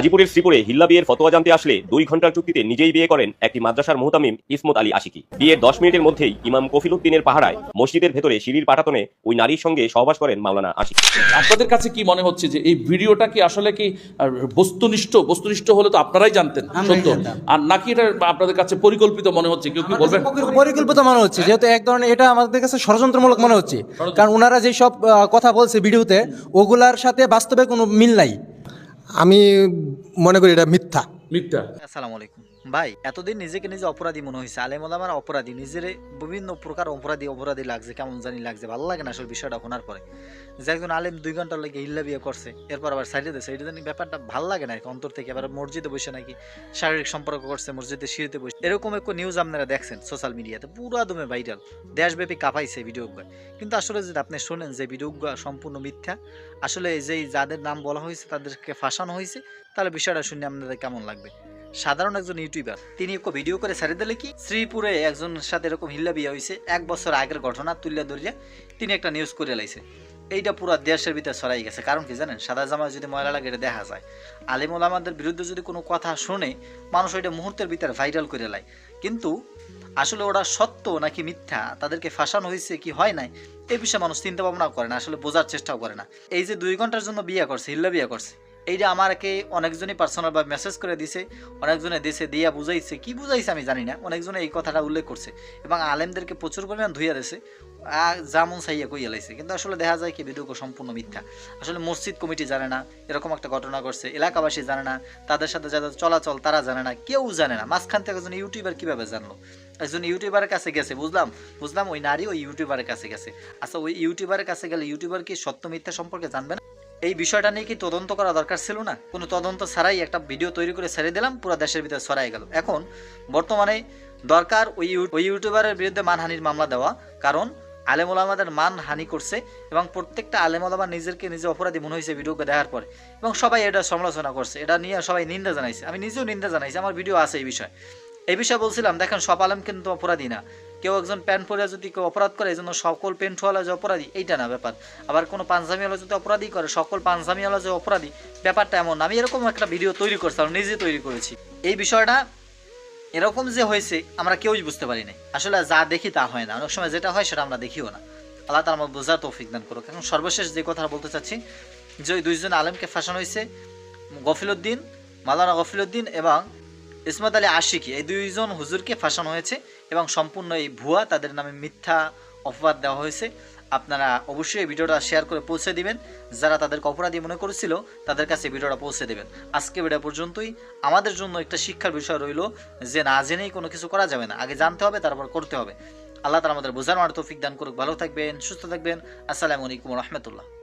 গাজীপুরের শ্রীপুরে হিল্লা বিয়ের ফতোয়া জানতে আসলে দুই ঘণ্টার চুক্তিতে নিজেই বিয়ে করেন একটি মাদ্রাসার মোহতামিম ইসমত আলী আশিকি। বিয়ের দশ মিনিটের মধ্যেই ইমাম কফিল উদ্দিনের পাহারায় মসজিদের ভেতরে সিঁড়ির পাটাতনে ওই নারীর সঙ্গে সহবাস করেন মাওলানা আশিকি। আপনাদের কাছে কি মনে হচ্ছে যে এই ভিডিওটা কি আসলে কি বস্তুনিষ্ঠ? বস্তুনিষ্ঠ হলে তো আপনারাই জানতেন সত্য? আর নাকি এটা আপনাদের কাছে পরিকল্পিত মনে হচ্ছে? কেউ কি বলবেন? পরিকল্পিত মনে হচ্ছে যেহেতু এক ধরনের এটা আমাদের কাছে ষড়যন্ত্রমূলক মনে হচ্ছে। কারণ ওনারা যেই সব কথা বলছে ভিডিওতে ওগুলার সাথে বাস্তবে কোনো মিল নাই। আমি মনে করি এটা মিথ্যা। মিথ্যা। আসসালামু আলাইকুম। ভাই, এতদিন নিজেকে নিজে অপরাধী মনে হয়েছে আলেম ওলামার অপরাধী, নিজের বিভিন্ন প্রকার অপরাধী অপরাধী লাগছে, কেমন জানি লাগছে, ভালো লাগে না আসলে বিষয়টা শোনার পরে। যে একজন আলেম দুই ঘণ্টা লেগে হিল্লা বিয়ে করছে, এরপর আবার সাইডে দিয়েছে এটা জানি ব্যাপারটা ভালো লাগে না অন্তর থেকে আবার মসজিদে বসে নাকি শারীরিক সম্পর্ক করছে, মসজিদে সিঁড়িতে বসে। এরকম এক নিউজ আপনারা দেখছেন সোশ্যাল মিডিয়াতে পুরো দমে ভাইরাল দেশব্যাপী কাঁপাইছে ভিডিওগুলো। কিন্তু আসলে যদি আপনি শোনেন যে ভিডিওগুলো সম্পূর্ণ মিথ্যা, আসলে যেই যাদের নাম বলা হয়েছে, তাদেরকে ফাঁসানো হয়েছে, তাহলে বিষয়টা শুনে আপনাদের কেমন লাগবে? সাধারণ একজন ইউটিউবার। তিনি একটা ভিডিও করে ছেড়ে দিলে কি? শ্রীপুরে একজনের সাথে এরকম হিল্লা বিয়ে হয়েছে এক বছর আগের ঘটনা, তুলিয়া ধরিয়া তিনি একটা নিউজ করে লাইছে। এইটা পুরো দেশের ভিতরে ছড়াই গেছে। কারণ কি জানেন? সাদা জামায় যদি ময়লা লাগে, এটা দেখা যায়। আলিম ওলামাদের বিরুদ্ধে যদি কোনো কথা শুনে, মানুষ ওইটা মুহূর্তের ভিতরে ভাইরাল করে লাই কিন্তু আসলে ওরা সত্য নাকি মিথ্যা, তাদেরকে ফাঁসানো হয়েছে কি হয় নাই এই বিষয়ে মানুষ চিন্তা ভাবনা করে না, আসলে বোঝার চেষ্টাও করে না। এই যে দুই ঘণ্টার জন্য বিয়ে করছে, হিল্লা বিয়ে করছে এইটা আমাকে অনেকজনই পার্সোনাল বা মেসেজ করে দিছে, অনেকজনে দিছে দিয়া বুঝাইছে। কি বুঝাইছে আমি জানি না, অনেকজনে এই কথাটা উল্লেখ করছে এবং আলেমদেরকে প্রচুর পরিমাণ ধুইয়া দিছে। যেমন সাইয়া কইয়া লাইছে। কিন্তু আসলে দেখা যায় কি, ভিডিও সম্পূর্ণ মিথ্যা। আসলে মসজিদ কমিটি জানে না, এরকম একটা ঘটনা করছে এলাকাবাসী জানে না, তাদের সাথে যাদের চলাচল তারা জানে না, কেউ জানে না। মাঝখান থেকে একজন ইউটিউবার কীভাবে জানলো? একজন ইউটিউবারের কাছে গেছে, বুঝলাম? বুঝলাম ওই নারী ওই ইউটিউবারের কাছে গেছে। আচ্ছা ওই ইউটিউবারের কাছে গেলে ইউটিউবার কি সত্য মিথ্যা সম্পর্কে জানবে না? এই বিষয়টা নিয়ে কি তদন্ত করা দরকার ছিল না? কোনো তদন্ত ছাড়াই একটা ভিডিও তৈরি করে ছেড়ে দিলাম, পুরো দেশের ভিতরে ছড়াই গেল। এখন বর্তমানে দরকার ওই ওই ইউটিউবারের বিরুদ্ধে মানহানির মামলা দেওয়া, কারণ আলেম ওলামাদের মান হানি করছে এবং প্রত্যেকটা আলেম ওলামা নিজেকে নিজে অপরাধী মনে হয়েছে ভিডিওকে দেখার পরে। এবং সবাই এটা সমালোচনা করছে, এটা নিয়ে সবাই নিন্দা জানাইছে। আমি নিজেও নিন্দা জানাইছি, আমার ভিডিও আছে এই বিষয়ে। এই বিষয়ে বলছিলাম, দেখেন সব আলেম কিন্তু অপরাধী না। কেউ একজন প্যান্ট পরে যদি কেউ অপরাধ করে এই জন্য সকল প্যান্টওয়ালা যে অপরাধী, এইটা না ব্যাপার। আবার কোনো পাঞ্জাবিওয়ালা যদি অপরাধী করে, সকল পাঞ্জাবিওয়ালা যে অপরাধী, ব্যাপারটা এমন আমি এরকম একটা ভিডিও তৈরি করছিলাম নিজে তৈরি করেছি। এই বিষয়টা এরকম যে হয়েছে, আমরা কেউই বুঝতে পারি না আসলে যা দেখি তা হয় না। অনেক সময় যেটা হয়, সেটা আমরা দেখিও না। আল্লাহ তার আমার বোঝার তৌফিক দান করুক। এখন সর্বশেষ যে কথা বলতে চাচ্ছি, যে দুইজন আলেমকে ফাঁসানো হয়েছে গফিলউদ্দিন মালানা গফিলউদ্দিন এবং ইসমত আলী আশিকি, এই দুইজন হুজুরকে ফাঁসানো হয়েছে এবং সম্পূর্ণ এই ভুয়া তাদের নামে মিথ্যা অপবাদ দেওয়া হয়েছে। আপনারা অবশ্যই এই ভিডিওটা শেয়ার করে পৌঁছে দিবেন। যারা তাদেরকে অপরাধী মনে করেছিল, তাদের কাছে ভিডিওটা পৌঁছে দেবেন। আজকে ভিডিও পর্যন্তই। আমাদের জন্য একটা শিক্ষার বিষয় রইল যে, না জেনেই কোনো কিছু করা যাবে না। আগে জানতে হবে, তারপর করতে হবে। আল্লাহ তালা আমাদের বোঝার মার তৌফিক দান করুক। ভালো থাকবেন, সুস্থ থাকবেন। আসসালামু আলাইকুম রহমতুল্লাহ।